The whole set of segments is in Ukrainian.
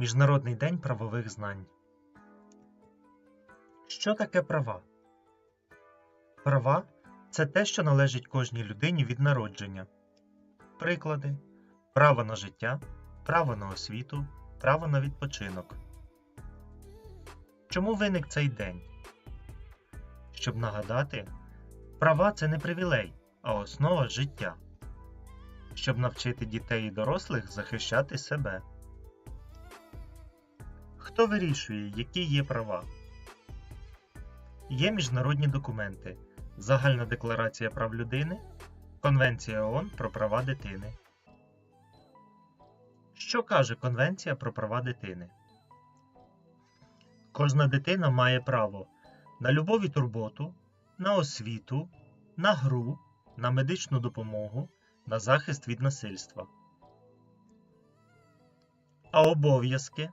Міжнародний день правових знань. Що таке права? Права це те, що належить кожній людині від народження. Приклади: право на життя, право на освіту, право на відпочинок. Чому виник цей день? Щоб нагадати, права це не привілей, а основа життя. Щоб навчити дітей і дорослих захищати себе. Хто вирішує, які є права? Є міжнародні документи, Загальна декларація прав людини, Конвенція ООН про права дитини. Що каже Конвенція про права дитини? Кожна дитина має право на любов і турботу, на освіту, на гру, на медичну допомогу, на захист від насильства. А обов'язки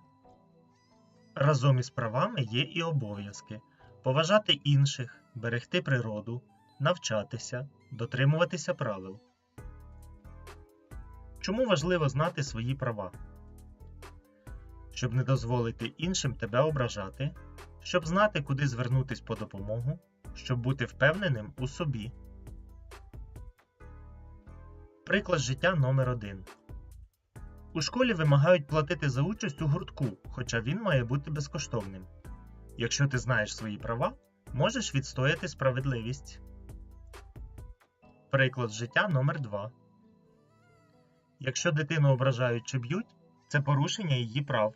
разом із правами є і обов'язки поважати інших, берегти природу, навчатися, дотримуватися правил. Чому важливо знати свої права? Щоб не дозволити іншим тебе ображати, щоб знати, куди звернутись по допомогу, щоб бути впевненим у собі. Приклад життя номер 1 У школі вимагають платити за участь у гуртку, хоча він має бути безкоштовним. Якщо ти знаєш свої права, можеш відстояти справедливість. Приклад життя номер 2 Якщо дитину ображають чи б'ють, це порушення її прав.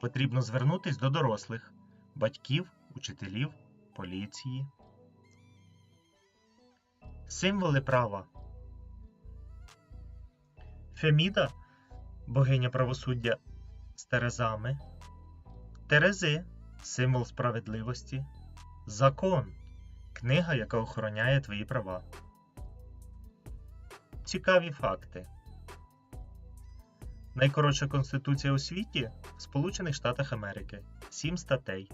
Потрібно звернутись до дорослих, батьків, учителів, поліції. Символи права Феміда богиня правосуддя з Терезами, Терези символ справедливості, Закон книга, яка охороняє твої права. Цікаві факти. Найкоротша конституція у світі в Сполучених Штатах Америки 7 статей.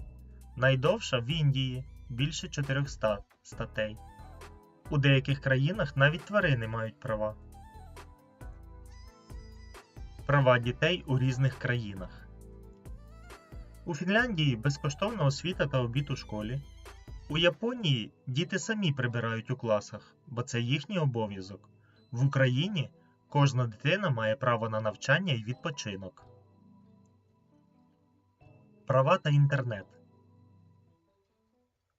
Найдовша в Індії більше 400 статей. У деяких країнах навіть тварини мають права. Права дітей у різних країнах. У Фінляндії безкоштовна освіта та обід у школі. У Японії діти самі прибирають у класах, бо це їхній обов'язок. В Україні кожна дитина має право на навчання і відпочинок. Права та інтернет.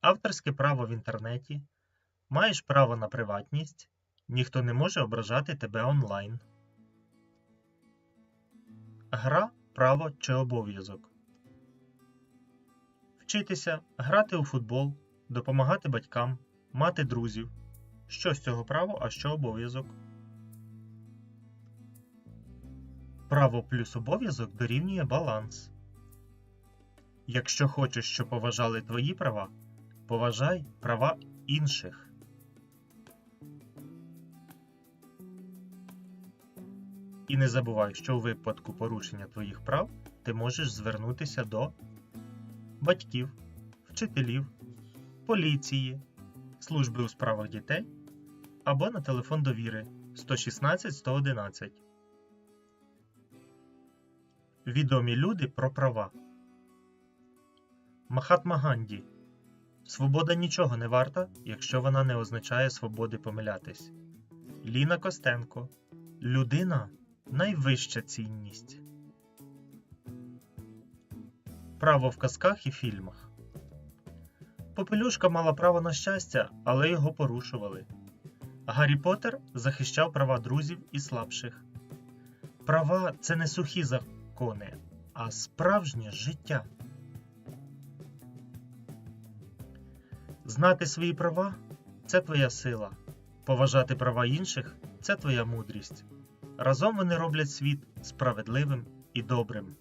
Авторське право в інтернеті. Маєш право на приватність. Ніхто не може ображати тебе онлайн. Гра, право чи обов'язок. Вчитися, грати у футбол, допомагати батькам, мати друзів. Що з цього право, а що обов'язок? Право плюс обов'язок дорівнює баланс. Якщо хочеш, щоб поважали твої права, поважай права інших. І не забувай, що у випадку порушення твоїх прав ти можеш звернутися до батьків, вчителів, поліції, служби у справах дітей або на телефон довіри 116 111. Відомі люди про права. Махатма Ганді. Свобода нічого не варта, якщо вона не означає свободи помилятись. Ліна Костенко. Людина найвища цінність. Право в казках і фільмах. Попелюшка мала право на щастя, але його порушували. Гаррі Поттер захищав права друзів і слабших. Права це не сухі закони, а справжнє життя. Знати свої права це твоя сила. Поважати права інших це твоя мудрість. Разом вони роблять світ справедливим і добрим.